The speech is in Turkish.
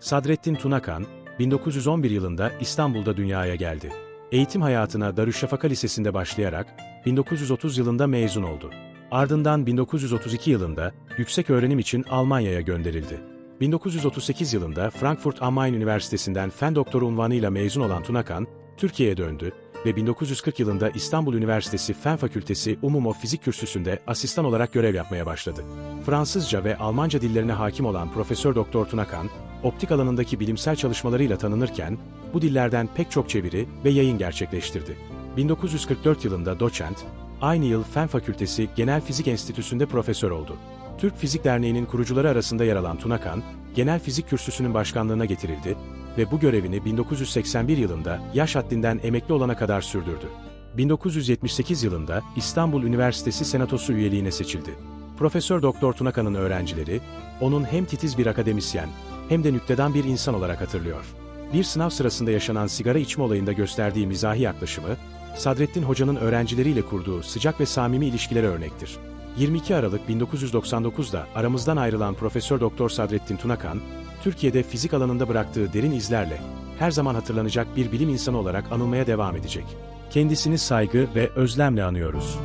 Sadrettin Tunakan, 1911 yılında İstanbul'da dünyaya geldi. Eğitim hayatına Darüşşafaka Lisesi'nde başlayarak 1930 yılında mezun oldu. Ardından 1932 yılında yüksek öğrenim için Almanya'ya gönderildi. 1938 yılında Frankfurt am Main Üniversitesi'nden fen doktoru unvanıyla mezun olan Tunakan, Türkiye'ye döndü ve 1940 yılında İstanbul Üniversitesi Fen Fakültesi Umumo Fizik Kürsüsü'nde asistan olarak görev yapmaya başladı. Fransızca ve Almanca dillerine hakim olan Profesör Doktor Tunakan, optik alanındaki bilimsel çalışmalarıyla tanınırken, bu dillerden pek çok çeviri ve yayın gerçekleştirdi. 1944 yılında doçent, aynı yıl Fen Fakültesi Genel Fizik Enstitüsü'nde profesör oldu. Türk Fizik Derneği'nin kurucuları arasında yer alan Tunakan, Genel Fizik Kürsüsü'nün başkanlığına getirildi ve bu görevini 1981 yılında yaş haddinden emekli olana kadar sürdürdü. 1978 yılında İstanbul Üniversitesi Senatosu üyeliğine seçildi. Profesör Doktor Tunakan'ın öğrencileri, onun hem titiz bir akademisyen hem de nüktedan bir insan olarak hatırlıyor. Bir sınav sırasında yaşanan sigara içme olayında gösterdiği mizahi yaklaşımı, Sadrettin Hoca'nın öğrencileriyle kurduğu sıcak ve samimi ilişkilere örnektir. 22 Aralık 1999'da aramızdan ayrılan Profesör Doktor Sadrettin Tunakan, Türkiye'de fizik alanında bıraktığı derin izlerle her zaman hatırlanacak bir bilim insanı olarak anılmaya devam edecek. Kendisini saygı ve özlemle anıyoruz.